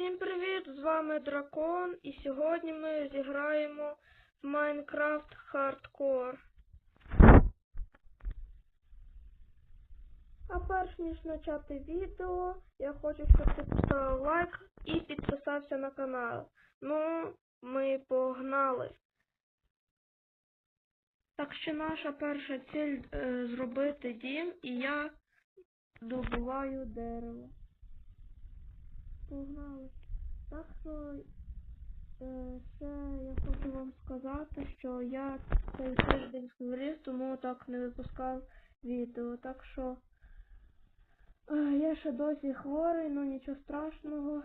Всім привіт! З вами Дракон, і сьогодні ми зіграємо в Minecraft Hardcore. А перш ніж почати відео, я хочу, щоб ти поставив лайк і підписався на канал. Ну, ми погнали. Так що наша перша ціль е, зробити дім, і я добуваю дерево. Погнали. Так що е, ще я хочу вам сказати, що я цей тиждень хворів, тому так не випускав відео. Так що е, я ще досі хворий, ну нічого страшного.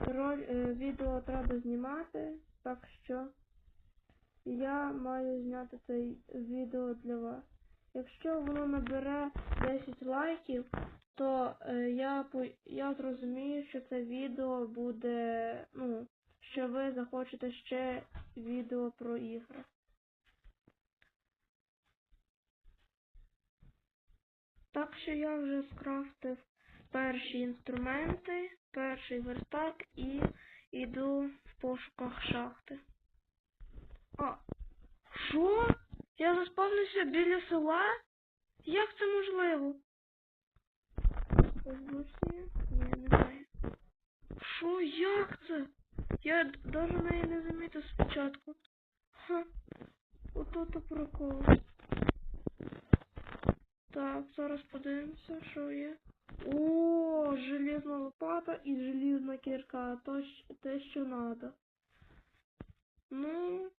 Роль, е, відео треба знімати, так що я маю зняти це відео для вас. Якщо воно набере 10 лайків, то е, я, я зрозумію, що це відео буде, ну, що ви захочете ще відео про ігри. Так що я вже скрафтив перші інструменти, перший верстак і йду в пошуках шахти. А, що? Я заспавнився біля села? Як це можливо? Озвучення? Ні, немає. Що, як це? Я даже неї не замітив спочатку. Ха. Ото то прикол. Так, зараз подивимося, що є. О, железна лопата і железна кірка. То, те, що надо. Ну,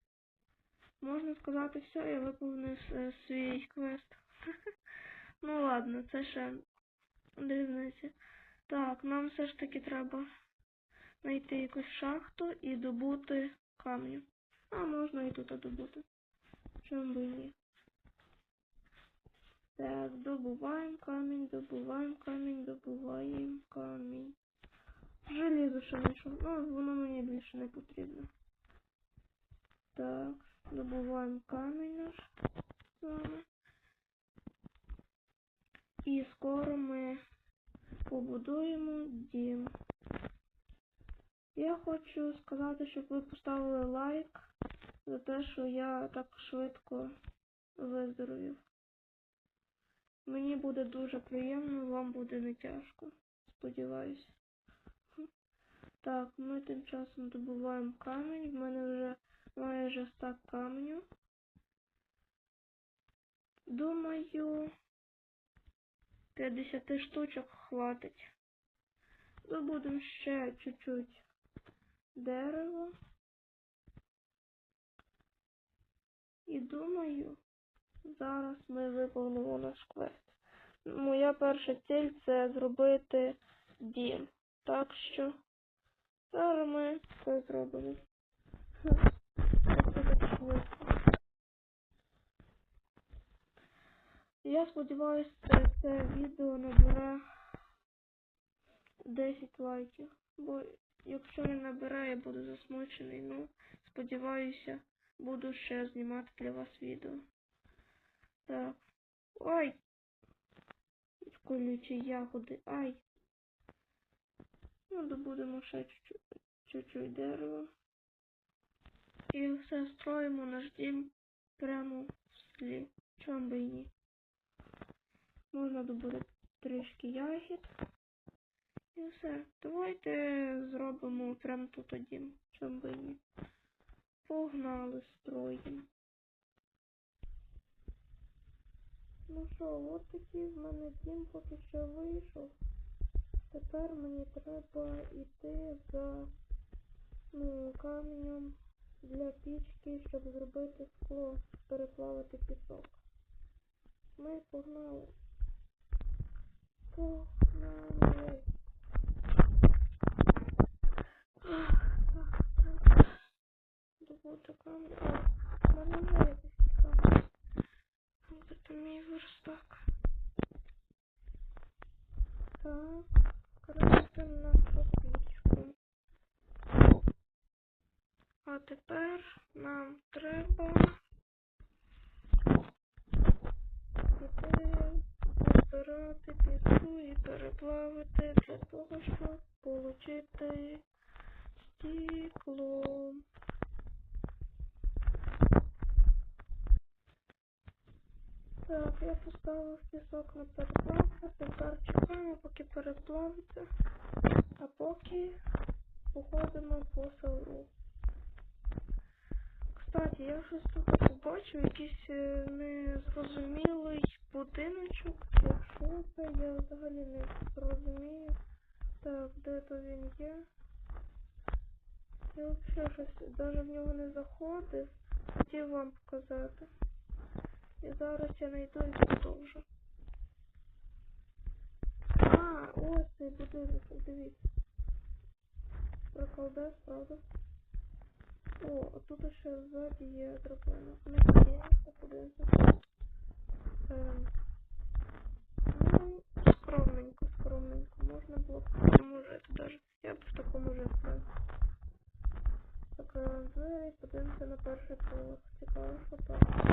можна сказати, все, я виповнив е, свій квест. Ну ладно, це ще дрібниці. Так, нам все ж таки треба знайти якусь шахту і добути камню. А можна і тут добути. Чому би ні? Так, добуваємо камінь, добуваємо камінь, добуваємо камінь. Желізо ще знайшов. Ну, воно мені більше не потрібно. Так, добуваємо камінь наш з вами. І скоро ми побудуємо дім. Я хочу сказати, щоб ви поставили лайк за те, що я так швидко виздоровів. Мені буде дуже приємно, вам буде не тяжко. Сподіваюся. Так, ми тим часом добуваємо камінь. В мене вже майже стак каменю. Думаю, 50 штучок хватить. Добудемо ще чуть-чуть дерева. І думаю, зараз ми виповнимо наш квест. Моя перша ціль це зробити дім. Так що зараз ми це зробимо. Хм, Це так швидко. Я сподіваюся, це відео набере 10 лайків. Бо якщо не набере, я буду засмучений. Ну, сподіваюся, буду ще знімати для вас відео. Так. Ой! Колючі ягоди. Ай! Ну, добудемо ще чуть-чуть дерева. І все строїмо наш дім прямо в селі. Чому би і ні? Можна добути трішки ягід. І все. Давайте зробимо прямо тут би ні. Погнали строїмо. Ну що, от такий в мене дім поки що вийшов. Тепер мені треба йти за ну, каменем для пічки, щоб зробити скло, переплавити пісок. Ми погнали. Тепер нам треба піти збирати піску і переплавити для того, щоб замочити стеклом. Так, я поставив пісок на переплавку, тепер чекаємо, поки переплавиться, а поки походимо по селу. Кстати, я щось тут побачив, якийсь е, незрозумілий будиночок. Якщо це, я взагалі не розумію. Так, де то він є? Я взагалі щось навіть в нього не заходив. Хотів вам показати. І зараз я знайду і продовжу. А, ось цей будинок, дивіться. Приколдес, правда? О, а тут ще ззаді є драбина. Не подивимося, подивимося. Ем, ну, скромненько, скромненько. Можна було б в такому жити даже. Я б в такому жив, так. Закриваємо двері, подивимося на перший поверх. Цікаво, що там.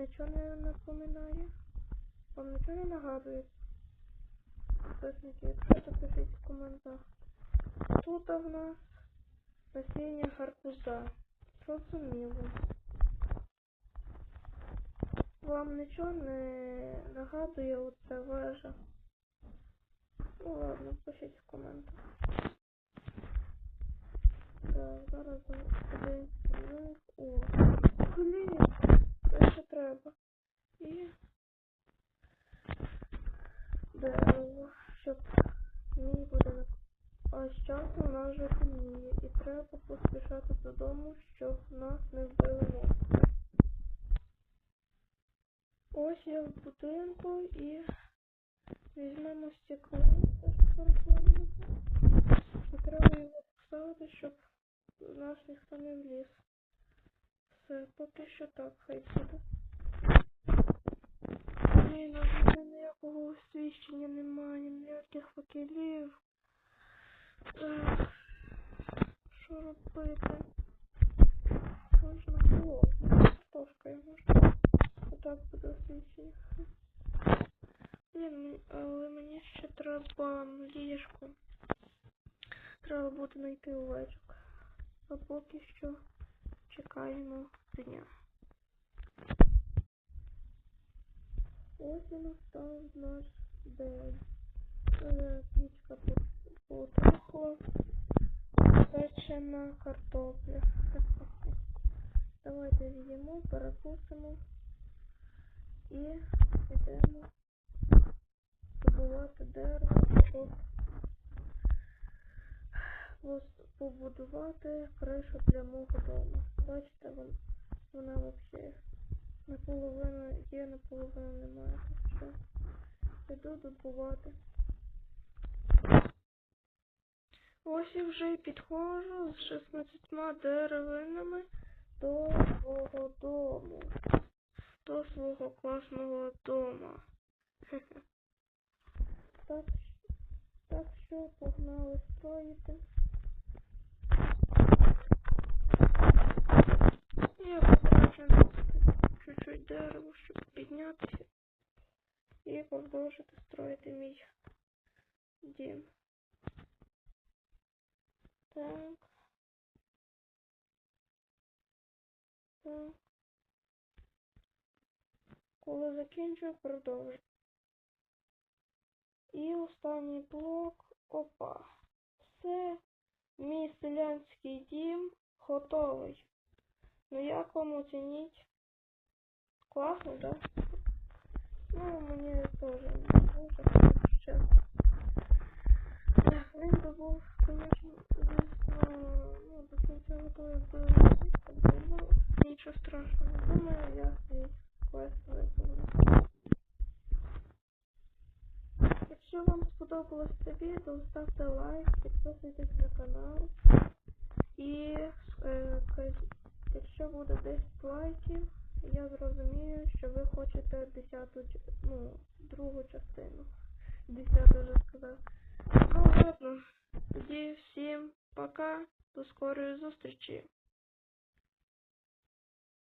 Нічого не напоминає? Вам нічого не нагадує? Підписники, якщо пишіть в коментах. Тут в нас насіння гарбуза. Зрозуміло. Вам нічого не нагадує оця вежа? Ну ладно, пишіть в коментах. Так, зараз подивимося вниз. О, блін, ще треба. І дерево, щоб мій будинок. А з часом у нас вже темніє і треба поспішати додому, щоб нас не вбили монстри. Ось я в будинку і візьмемо стекло. І треба його поставити, щоб нас ніхто не вліз. Все, поки що так, хай буде. А в мене ніякого освіщення немає, ніяких факелів. Що робити? Можна було. Тошкою можна. Отак буде освіщення. Блін, мені- але мені ще треба ліжко. Треба буде знайти овечок. А поки що чекаємо дня. Ось і настав наш день. Е, Пічка по- потухла. Печена картопля. Давайте з'їмо, перекусимо і йдемо добувати дерево, побудувати кришу для мого дому. Бачите, вона взагалі наполовину є, наполовину немає. Що йду добувати. Ось я вже підходжу з 16 деревинами до свого дому. До свого класного дома. Так, так що погнали строїти. Я потрачу чуть-чуть дерева, щоб піднятися і продовжити строїти мій дім. Так. Так. Коли закінчу, продовжу. І останній блок. Опа. Все. Мій селянський дім готовий. Ну як вам оцініть? Класно, да? Ну, мені теж не дуже чесно. Так, він би був, звісно, ну, до кінця готовий би ну, нічого страшного. Думаю, я свій квест виконую. Якщо вам сподобалось це відео, ставте лайк, підписуйтесь на канал. І е, якщо буде 10 лайків, я зрозумію, що ви хочете 10, ну, другу частину. 10 вже сказав. Ну ладно, тоді всім пока, до скорої зустрічі.